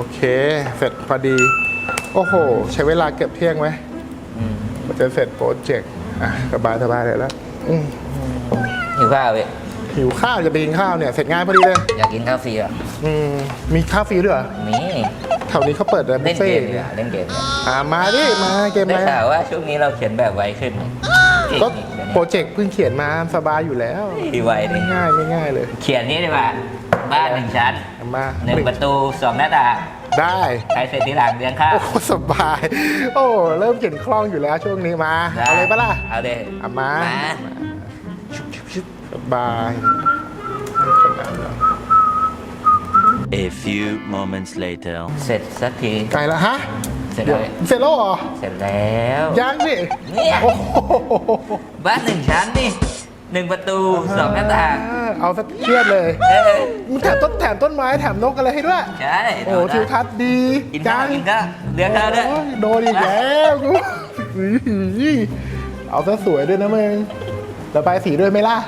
โอเค เสร็จพอดี โอ้โห ใช้เวลาเกือบเที่ยงไหมอืมมันจะเสร็จโปรเจกต์อะสบายสบายเลยแล้วอืมหิวข้าวเว้ยหิวข้าวจะไปกินข้าวเนี่ย เสร็จงานพอดีเลย อยากกินข้าวฟรีอะอืมมีข้าวฟรีด้วยเหรอมีแถวนี้เขาเปิดอะไรบุเล่ฟนเกเฟ่มดีกว่าเล่นเกมดีกว่าอ่ามาดิ มาเกมได้อะไรข่าวว่าช่วงนี้เราเขียนแบบไวขึ้นก็เก่งนี่โปรเจกต์เพิ่งเขียนมาสบายอยู่แล้ว ดีไวดิง่ายๆไม่ง่ายเลย เขียนนี้ดีกว่า บ้านหนึ่งชั้นมาหนึ่งประตูสองหน้าต่างได้ใครเสร็จทีหลังเลี้ยงข้าวโอ้สบาย โอ้เริ่มเขียนคล่องอยู่แล้วช่วงนี้มาได้เอาเลยปะล่ะเอาเลยเอามามาชุบชุบชุบสบายไม่ขนาดนั้น A few moments later. เสร็จสักทีไกลแล้วฮะเสร็จเดี๋แล้ยววเสร็จแล้วเหรอเสร็จแล้วยังดิเนี่ยโอ้โหบ้านหนึ่งชั้นนี่หนึ่งประตูสองหน้าต่าง เอาสักเครียดเลยเออมึงแถมต้นแถมต้นไม้แถมนกอะไรให้ด้วย ใช่โอ้ทิวทัศน์ดีกินข้าวกินข้าวเลี้ยงข้าวด้วย โอ้โดนอีกแล้วกูเอาซะสวยด้วยนะมึงระบายสีด้วยไหมล่ะ